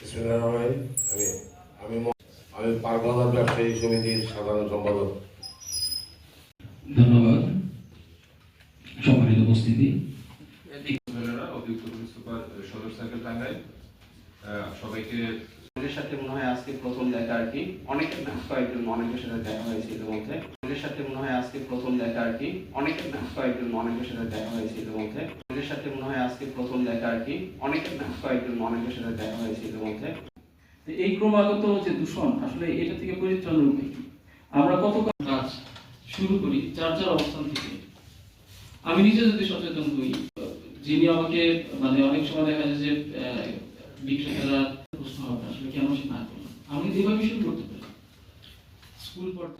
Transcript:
আমি আমি আমি পারবাজার ব্যবসায়ী সমিতির সাধারণ সম্পাদক। ধন্যবাদ। সম্মানিত উপস্থিতি। সবাইকে সাথে মনে হয় আজকে প্রথম দেখা আর কি। অনেকের না কয়েকজন অনেকের সাথে দেখা হয়েছে ইতিমধ্যে। ওদের সাথে মনে হয় আজকে প্রথম দেখা আর কি। অনেকের না কয়েকজন অনেকের সাথে দেখা হয়েছে ইতিমধ্যে। ওদের সাথে মনে হয় আজকে প্রথম দেখা আর কি। অনেকের না, কয়েকজন অনেকের সাথে দেখা হয়েছে ইতিমধ্যে। এই ক্রমাগত যে দূষণ, আসলে এটা থেকে পরিত্রাণের উপায়? আমরা কত কাজ শুরু করি, যার যার অবস্থান থেকে। আমি নিজে যদি সচেতন হই যিনি আমাকে মানে অনেক সময় দেখা যায় যে বিক্রেতারা প্রশ্ন হবে আসলে কেন সে না করলাম আমি এভাবে শুরু করতে পারি। স্কুল পর্যায়ে